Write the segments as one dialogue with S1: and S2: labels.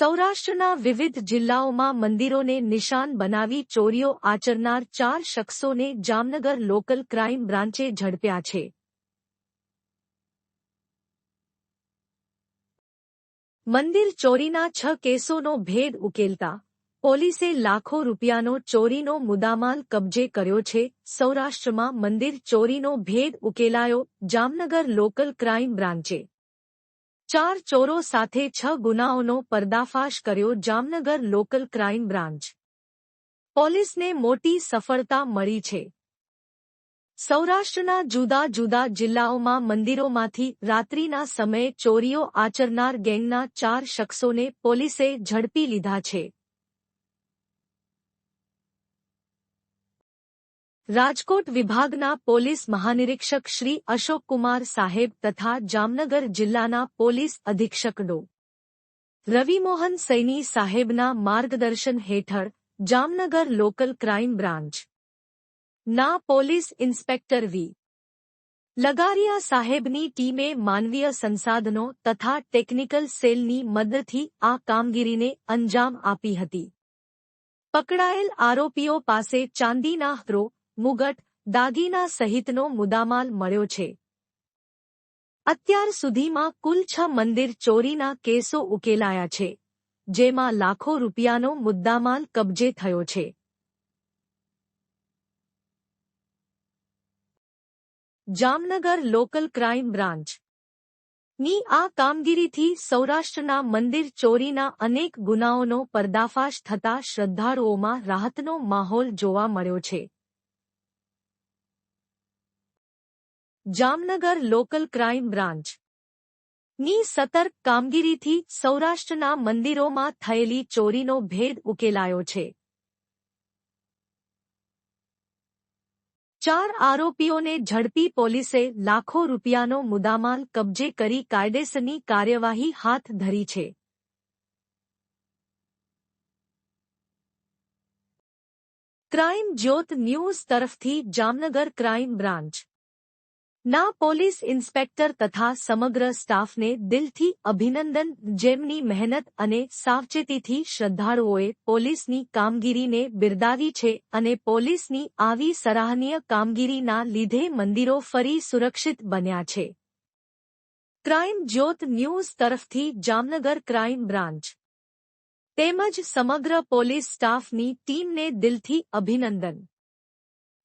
S1: સૌરાષ્ટ્રના વિવિધ જિલ્લાઓમાં મંદિરોને નિશાન બનાવી ચોરીઓ આચરનાર ચાર શખ્સોને જામનગર લોકલ ક્રાઇમ બ્રાન્ચે ઝડપ્યા છે. મંદિર ચોરીના છ કેસોનો ભેદ ઉકેલતા પોલીસે લાખો રૂપિયાનો ચોરીનો મુદ્દામાલ કબજે કર્યો છે. સૌરાષ્ટ્રમાં મંદિર ચોરીનો ભેદ ઉકેલાયો જામનગર લોકલ ક્રાઇમ બ્રાન્ચે. ચાર ચોરો સાથે છ ગુનાઓનો પર્દાફાશ કર્યો જામનગર લોકલ ક્રાઇમ બ્રાન્ચ. પોલીસને મોટી સફળતા મળી છે. સૌરાષ્ટ્રના જુદા જુદા જિલ્લાઓમાં મંદિરોમાંથી રાત્રિના સમયે ચોરીઓ આચરનાર ગેંગના ચાર શખ્સોને પોલીસે ઝડપી લીધા છે. રાજકોટ વિભાગના પોલીસ મહાનિરીક્ષક શ્રી અશોક કુમાર સાહેબ તથા જામનગર જિલ્લાના પોલીસ અધિક્ષક ડો. રવિમોહન સૈની સાહેબના માર્ગદર્શન હેઠળ જામનગર લોકલ ક્રાઇમ બ્રાન્ચ. ના પોલીસ ઇન્સ્પેક્ટર વી. લગારિયા સાહેબની ટીમે માનવીય સંસાધનો તથા ટેકનિકલ સેલની મદદથી આ કામગીરીને અંજામ આપી હતી. પકડાયેલ આરોપીઓ પાસે ચાંદીના હ્રો મુગટ દાગીના સહિતનો મુદ્દામાલ મળ્યો છે. અત્યાર સુધીમાં કુલ છ મંદિર ચોરીના કેસો ઉકેલાયા છે, જેમાં લાખો રૂપિયાનો મુદ્દામાલ કબજે થયો છે. Jamnagar local crime branch. ની આ કામગીરીથી સૌરાષ્ટ્રના મંદિર ચોરીના અનેક ગુનાઓનો પર્દાફાશ થતા શ્રદ્ધાળુઓમાં રાહતનો માહોલ જોવા મળ્યો છે. Jamnagar local crime branch. ની સતર્ક કામગીરીથી સૌરાષ્ટ્રના મંદિરોમાં થયેલી ચોરીનો ભેદ ઉકેલાયો છે. ચાર આરોપીઓને ઝડપી પોલીસે લાખો રૂપિયાનો મુદ્દામાલ કબજે કરી કાયદેસરની કાર્યવાહી હાથ ધરી છે. ક્રાઇમ જ્યોત ન્યૂઝ તરફથી જામનગર ક્રાઇમ બ્રાન્ચ. ના પોલીસ ઇન્સ્પેક્ટર તથા સમગ્ર સ્ટાફને દિલથી અભિનંદન, જેમની મહેનત અને સાવચેતીથી શ્રદ્ધાળુઓએ પોલીસની કામગીરીને બિરદાવી છે અને પોલીસની આવી સરાહનીય કામગીરીના લીધે મંદિરો ફરી સુરક્ષિત બન્યા છે. ક્રાઇમ જ્યોત ન્યૂઝ તરફથી જામનગર ક્રાઇમ બ્રાન્ચ. તેમજ સમગ્ર પોલીસ સ્ટાફની ટીમને દિલથી અભિનંદન.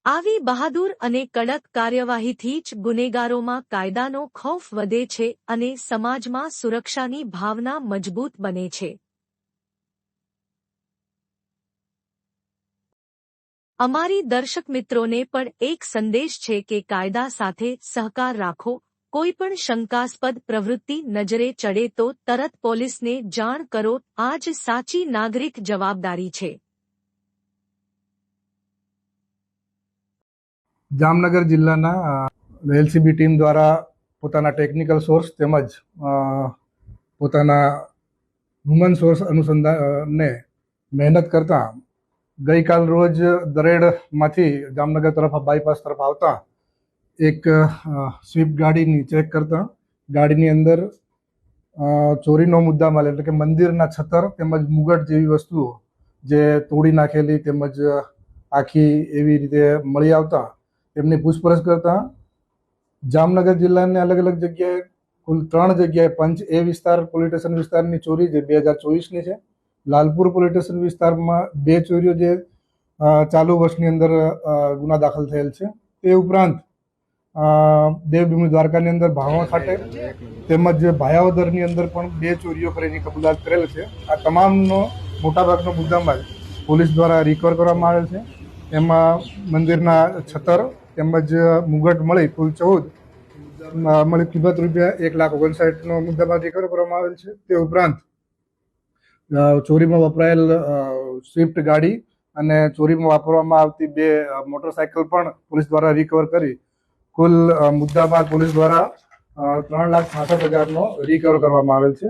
S1: આવી બહાદુર અને કડક કાર્યવાહીથી જ ગુનેગારોમાં કાયદાનો ખૌફ વધે છે અને સમાજમાં સુરક્ષાની ભાવના મજબૂત બને છે. અમારી દર્શક મિત્રોને પણ એક સંદેશ છે કે કાયદા સાથે સહકાર રાખો, કોઈ પણ શંકાસ્પદ પ્રવૃત્તિ નજરે ચડે તો તરત પોલીસને જાણ કરો, આ જ સાચી નાગરિક જવાબદારી છે.
S2: જામનગર જિલ્લાના એલસીબી ટીમ દ્વારા પોતાના ટેકનિકલ સોર્સ તેમજ પોતાના હ્યુમન સોર્સ અનુસંધાનને મહેનત કરતા ગઈકાલ રોજ દરેડમાંથી જામનગર તરફ બાયપાસ તરફ આવતા એક સ્વિફ્ટ ગાડીની ચેક કરતા ગાડીની અંદર ચોરીનો મુદ્દા મળે એટલે કે મંદિરના છતર તેમજ મુગટ જેવી વસ્તુઓ જે તોડી નાખેલી તેમજ આખી એવી રીતે મળી આવતા તેમની પૂછપરછ કરતા જામનગર જિલ્લાની અલગ અલગ જગ્યાએ કુલ ત્રણ જગ્યાએ પંચ એ વિસ્તાર, પોલીસ સ્ટેશન વિસ્તારની ચોરી જે બે હજાર ચોવીસની છે. લાલપુર પોલીસ સ્ટેશન વિસ્તારમાં બે ચોરીઓ જે ચાલુ વર્ષની અંદર ગુના દાખલ થયેલ છે. તે ઉપરાંત દેવભૂમિ દ્વારકાની અંદર ભાવણ ખાતે તેમજ ભાયાવદરની અંદર પણ બે ચોરીઓ કરીને કબૂલાત કરેલ છે. આ તમામનો મોટાભાગનો મુદ્દામાલ પોલીસ દ્વારા રિકવર કરવામાં આવેલ છે. એમાં મંદિરના છતર તેમજ મુગટ મળી, કુલ ચૌદ. મળી કિંમત રૂપિયા એક લાખ ઓગણસાઠનો મુદ્દામાં રિકવર કરવામાં આવેલ છે. તે ઉપરાંત ચોરીમાં વપરાયેલ સ્વિફ્ટ ગાડી અને ચોરીમાં વાપરવામાં આવતી બે મોટરસાયકલ પણ પોલીસ દ્વારા રિકવર કરી. કુલ મુદ્દામાં પોલીસ દ્વારા ત્રણ લાખ છાસઠ હજારનો રિકવર કરવામાં આવેલ છે.